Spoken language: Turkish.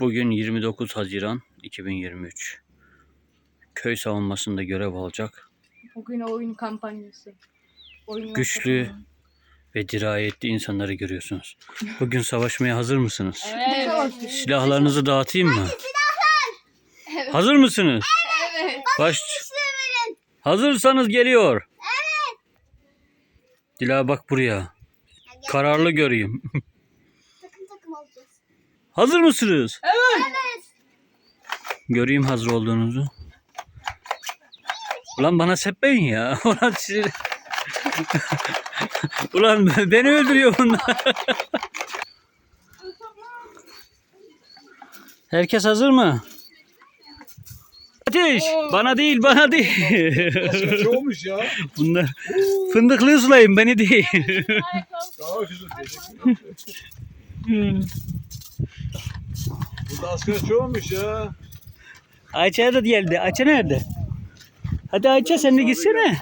Bugün 29 Haziran 2023. Köy savunmasında görev alacak Bugün oyun kampanyası. Oyunlar Güçlü. ve dirayetli insanları görüyorsunuz. Bugün savaşmaya hazır mısınız? Evet. Silahlarınızı dağıtayım mı? Hazır mısınız? Evet. Baş... Hazırsanız geliyor. Evet. Dila bak buraya. Kararlı göreyim. Hazır mısınız? Evet. Göreyim hazır olduğunuzu. Ulan bana sepmeyin ya. Ulan siz... Ulan beni öldürüyor bunlar. Herkes hazır mı? Ateş! Bana değil, bana değil. Kaç olmuş ya? Bunlar fındıklı sulayın, beni değil. Çok olmuş ya. Ayça da geldi. Ayça nerede? Hadi Ayça sen de gitsene.